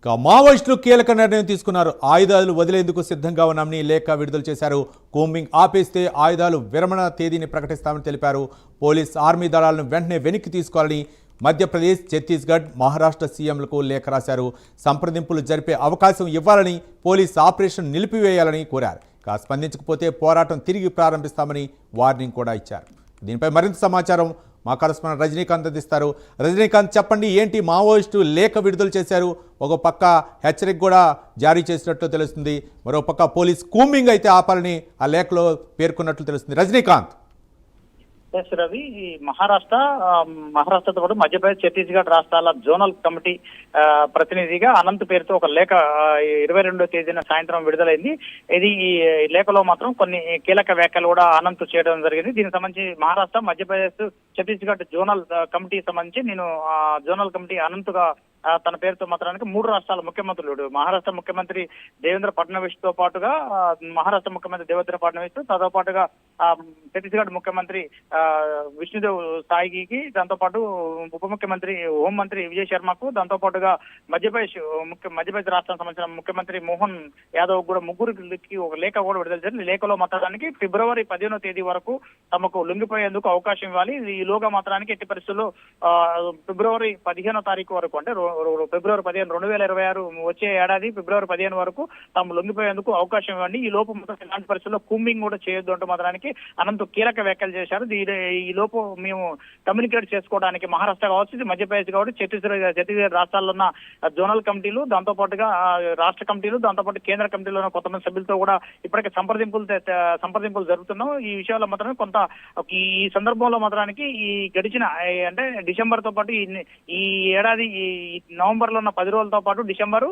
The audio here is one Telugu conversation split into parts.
ఇక మావోయిస్టులు కీలక నిర్ణయం తీసుకున్నారు. ఆయుధాలు వదిలేందుకు సిద్ధంగా ఉన్నామని లేఖ విడుదల చేశారు. కూంబింగ్ ఆపేస్తే ఆయుధాలు విరమణ తేదీని ప్రకటిస్తామని తెలిపారు. పోలీస్ ఆర్మీ దళాలను వెంటనే వెనక్కి తీసుకోవాలని మధ్యప్రదేశ్ ఛత్తీస్గఢ్ మహారాష్ట్ర సీఎంలకు లేఖ రాశారు. సంప్రదింపులు జరిపే అవకాశం ఇవ్వాలని పోలీస్ ఆపరేషన్ నిలిపివేయాలని కోరారు. ఇక స్పందించకపోతే పోరాటం తిరిగి ప్రారంభిస్తామని వార్నింగ్ కూడా ఇచ్చారు. దీనిపై మరింత సమాచారం మా కరస్పాండెంట్ రజనీకాంత్ అందిస్తారు. రజనీకాంత్ చెప్పండి ఏంటి మావోయిస్టు లేఖ విడుదల చేశారు? ఒక పక్క హెచ్చరిక కూడా జారీ చేసినట్లు తెలుస్తుంది. మరో పక్క పోలీస్ కూంబింగ్ అయితే ఆపాలని ఆ లేఖలో పేర్కొన్నట్లు తెలుస్తుంది. రజనీకాంత్. ఎస్ రవి ఈ మహారాష్ట్ర మహారాష్ట్రతో పాటు మధ్యప్రదేశ్ ఛత్తీస్గఢ్ రాష్ట్రాల జోనల్ కమిటీ ఆ, ప్రతినిధిగా అనంత్ పేరుతో ఒక లేఖ ఇరవై రెండో తేదీన సాయంత్రం విడుదలైంది. ఇది ఈ లేఖలో మాత్రం కొన్ని కీలక వ్యాఖ్యలు కూడా అనంత్ చేయడం జరిగింది. దీనికి సంబంధించి మహారాష్ట్ర మధ్యప్రదేశ్ ఛత్తీస్గఢ్ జోనల్ కమిటీ సంబంధించి నేను జోనల్ కమిటీ అనంత్గా తన పేరుతో మాత్రానికి మూడు రాష్ట్రాల ముఖ్యమంత్రులు మహారాష్ట్ర ముఖ్యమంత్రి దేవేంద్ర ఫడ్నవీస్తో పాటుగా మహారాష్ట్ర ముఖ్యమంత్రి దేవేంద్ర ఫడ్నవీస్తో పాటుగా ఛత్తీస్గఢ్ ముఖ్యమంత్రి ఆ, విష్ణుదేవ్ సాయికి దాంతో పాటు ఉప ముఖ్యమంత్రి హోంమంత్రి విజయ్ శర్మకు దాంతో పాటుగా మధ్యప్రదేశ్ ముఖ్య మధ్యప్రదేశ్ రాష్ట్రానికి సంబంధించిన ముఖ్యమంత్రి మోహన్ యాదవ్ కూడా ముగ్గురికి ఒక లేఖ కూడా విడుదల చేసింది లేఖలో మాత్రానికి ఫిబ్రవరి పదిహేనో తేదీ వరకు తమకు లొంగిపోయేందుకు అవకాశం ఇవ్వాలి. ఈలోగా మాత్రానికి ఎట్టి పరిస్థితుల్లో ఆ, ఫిబ్రవరి పదిహేనో తారీఖు వరకు అంటే ఫిబ్రవరి పదిహేను రెండు వేల ఇరవై ఆరు వచ్చే ఏడాది ఫిబ్రవరి పదిహేను వరకు తాము లొంగిపోయేందుకు అవకాశం ఇవ్వండి. ఈ లోపు మాత్రం ఇలాంటి పరిస్థితుల్లో కూంబింగ్ కూడా చేయొద్దు అంటూ మాత్రానికి అనంత కీలక వ్యాఖ్యలు చేశారు. ఈ లోపు మేము కమ్యూనికేట్ చేసుకోవడానికి మహారాష్ట్ర కావచ్చు మధ్యప్రదేశ్ కావచ్చు ఛత్తీస్గఢ్ ఛత్తీస్గఢ్ రాష్ట్రాల్లో ఉన్న జోనల్ కమిటీలు దాంతో పాటుగా రాష్ట్ర కమిటీలు దాంతో పాటు కేంద్ర కమిటీలో ఉన్న కొంతమంది సభ్యులతో కూడా ఇప్పటికే సంప్రదింపులు సంప్రదింపులు జరుగుతున్నాం ఈ విషయాల్లో మాత్రమే కొంత ఈ సందర్భంలో మాత్రానికి ఈ గడిచిన అంటే డిసెంబర్తో పాటు ఈ- ఈ ఏడాది ఈ నవంబర్లో ఉన్న పది రోజులతో పాటు డిసెంబర్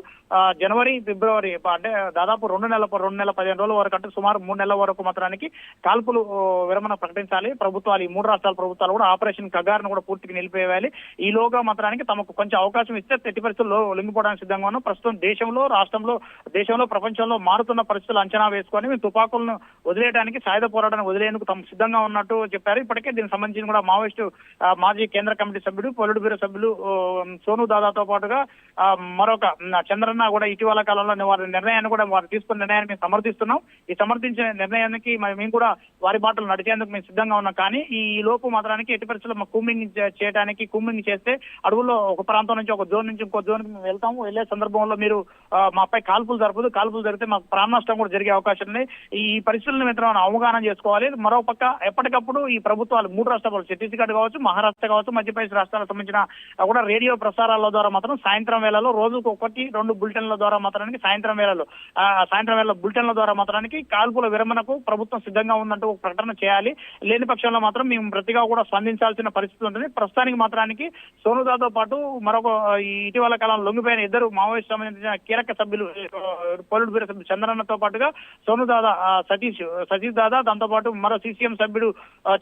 జనవరి ఫిబ్రవరి అంటే దాదాపు రెండు నెలల రెండు నెలల పదిహేను రోజుల వరకు అంటే సుమారు మూడు నెలల వరకు మాత్రానికి కాల్పులు ఓ, విరమణ ప్రకటించాలి. ప్రభుత్వాలు ఈ మూడు రాష్ట్రాల ప్రభుత్వాలు కూడా ఆపరేషన్ కగారును కూడా పూర్తిగా నిలిపివేయాలి. ఈలోగా మాత్రానికి తమకు కొంచెం అవకాశం ఇస్తే ఎట్టి పరిస్థితుల్లో లొంగిపోవడానికి సిద్ధంగా ఉన్నాం. ప్రస్తుతం దేశంలో రాష్ట్రంలో దేశంలో ప్రపంచంలో మారుతున్న పరిస్థితులు అంచనా వేసుకొని మేము తుపాకులను వదిలేయడానికి సాయుధ పోరాటాన్ని వదిలేందుకు తమ సిద్ధంగా ఉన్నట్టు చెప్పారు. ఇప్పటికే దీనికి సంబంధించిన కూడా మావోయిస్టు మాజీ కేంద్ర కమిటీ సభ్యుడు పొలిట్ బ్యూరో సభ్యులు సోను దాదాతో పాటుగా మరొక చంద్రన్న కూడా ఇటీవల కాలంలో వారి నిర్ణయాన్ని కూడా వారు తీసుకున్న నిర్ణయాన్ని మేము సమర్థిస్తున్నాం. ఈ సమర్థించిన నిర్ణయానికి మేము కూడా వారి బాటలు నడిచేందుకు మేము సిద్ధంగా ఉన్నాం. కానీ ఈ లోపు మాత్రానికి ఎట్టి పరిస్థితుల్లో మా కూమింగ్ చేయడానికి కూమింగ్ చేస్తే అడవుల్లో ఒక ప్రాంతం నుంచి ఒక జోన్ నుంచి ఇంకో జోన్ మేము వెళ్తాము. వెళ్ళే సందర్భంలో మీరు మాపై కాల్పులు జరపదు. కాల్పులు జరిగితే మాకు ప్రాణ నష్టం కూడా జరిగే అవకాశం ఉంది. ఈ పరిస్థితులను మిత్రం అవగాహన చేసుకోవాలి. మరో పక్క ఎప్పటికప్పుడు ఈ ప్రభుత్వాలు మూడు రాష్ట్రాలు ఛత్తీస్గఢ్ కావచ్చు మహారాష్ట్ర కావచ్చు మధ్యప్రదేశ్ రాష్ట్రాలకు సంబంధించిన కూడా రేడియో ప్రసారాల ద్వారా మాత్రం సాయంత్రం వేళలో రోజుకు ఒకటి రెండు బులెటిన్ల ద్వారా మాత్రానికి సాయంత్రం వేళలో సాయంత్రం వేళ బులెటిన్ల ద్వారా మాత్రానికి కాల్పుల విరమణకు ప్రభుత్వం సిద్ధంగా ఉందంటూ ఒక ప్రకటన చేయాలి. లేని పక్షంలో మాత్రం మేము ప్రతిగా కూడా స్పందించాల్సిన పరిస్థితి ఉంటుంది. ప్రస్తుతానికి మాత్రానికి సోనుదాతో పాటు మరొక ఇటీవల కాలంలో లొంగిపోయిన ఇద్దరు మావోయిస్ట్ సంబంధించిన కీలక సభ్యులు పోలిట్ బ్యూరో సభ్యులు చంద్రన్నతో పాటుగా సోను దాదా సతీష్ సతీష్ దాదా దాంతో పాటు మరో సీసీఎం సభ్యుడు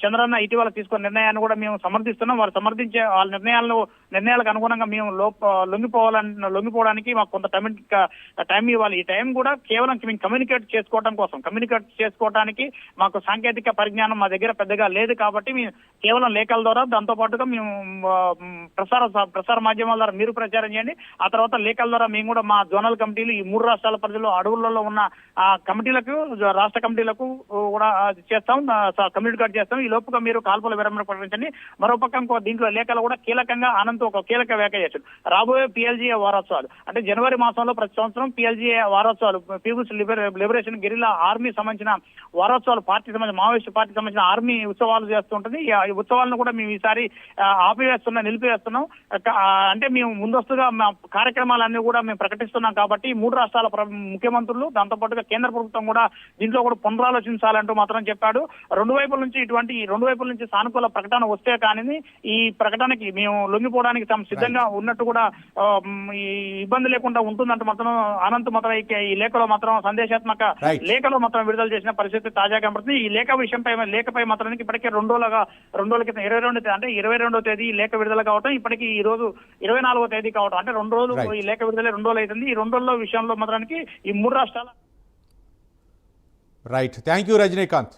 చంద్రన్న ఇటీవల తీసుకున్న నిర్ణయాన్ని కూడా మేము సమర్థిస్తున్నాం. వారు సమర్థించే వాళ్ళ నిర్ణయాలను నిర్ణయాలకు అనుగుణంగా మేము లోప లొంగిపోవాలని లొంగిపోవడానికి మాకు కొంత టైం టైం ఇవ్వాలి. ఈ టైం కూడా కేవలం మేము కమ్యూనికేట్ చేసుకోవడం కోసం. కమ్యూనికేట్ చేసుకోవడానికి మాకు సాంకేతిక పరిజ్ఞానం మా దగ్గర పెద్దగా లేదు కాబట్టి మేము కేవలం లేఖల ద్వారా దాంతో పాటుగా మేము ప్రసార ప్రసార మాధ్యమాల ద్వారా మీరు ప్రచారం చేయండి. ఆ తర్వాత లేఖల ద్వారా మేము కూడా మా జోనల్ కమిటీలు ఈ మూడు రాష్ట్రాల పరిధిలో అడవులలో ఉన్న ఆ కమిటీలకు రాష్ట్ర కమిటీలకు కూడా చేస్తాం. కమ్యూనికేట్ చేస్తాం. ఈ లోపుగా మీరు కాల్పుల విరమణ ప్రకటించండి. మరోపక్క ఇంకో దీంట్లో లేఖలు కూడా కీలకంగా అనంత్ ఒక కీలక వ్యాఖ్య చేశారు రాబోయే పిఎల్జీఏ వారోత్సవాలు. అంటే జనవరి మాసంలో ప్రతి సంవత్సరం పిఎల్జీఏ వారోత్సవాలు. పీపుల్స్ లిబరేషన్ గెరిల్లా ఆర్మీ సంబంధించిన వారోత్సవాలు పార్టీ సంబంధించిన మావోయిస్ట్ పార్టీ సంబంధించిన ఆర్మీ ఉత్సవాలు చేస్తుంటుంది ఈ ఈ ఉత్సవాలను కూడా మేము ఈసారి ఆపివేస్తున్నాం నిలిపివేస్తున్నాం. అంటే మేము ముందస్తుగా మా కార్యక్రమాలన్నీ కూడా మేము ప్రకటిస్తున్నాం కాబట్టి మూడు రాష్ట్రాల ముఖ్యమంత్రులు దాంతో పాటుగా కేంద్ర ప్రభుత్వం కూడా దీంట్లో కూడా పునరాలోచించాలంటూ మాత్రం చెప్పాడు. రెండు వైపుల నుంచి ఇటువంటి రెండు వైపుల నుంచి సానుకూల ప్రకటన వస్తే కానీ ఈ ప్రకటనకి మేము లొంగిపోవడానికి తాము సిద్ధంగా ఉన్నట్టు కూడా ఇబ్బంది లేకుండా ఉంటుందంటూ మాత్రం అనంత్ మాత్రం ఈ- లేఖలో మాత్రం సందేశాత్మక. లేఖలో మాత్రం విడుదల చేసిన పరిస్థితి తాజాగా కనబడుతుంది ఈ లేఖ విషయంపై లేఖపై మాత్రానికి ఇప్పటికే రెండు రోజులుగా రెండు రోజుల క్రితం ఇరవై రెండు అంటే ఇరవై రెండో తేదీ ఈ లేఖ విడుదల కావటం ఇప్పటికి ఈ రోజు ఇరవై నాలుగో తేదీ కావటం. అంటే రెండు రోజులు. ఈ లేఖ విడుదల రెండు రోజులు అవుతుంది ఈ రెండు రోజుల విషయంలో మాత్రానికి ఈ మూడు రాష్ట్రాల రైట్ థ్యాంక్ యూ రజనీకాంత్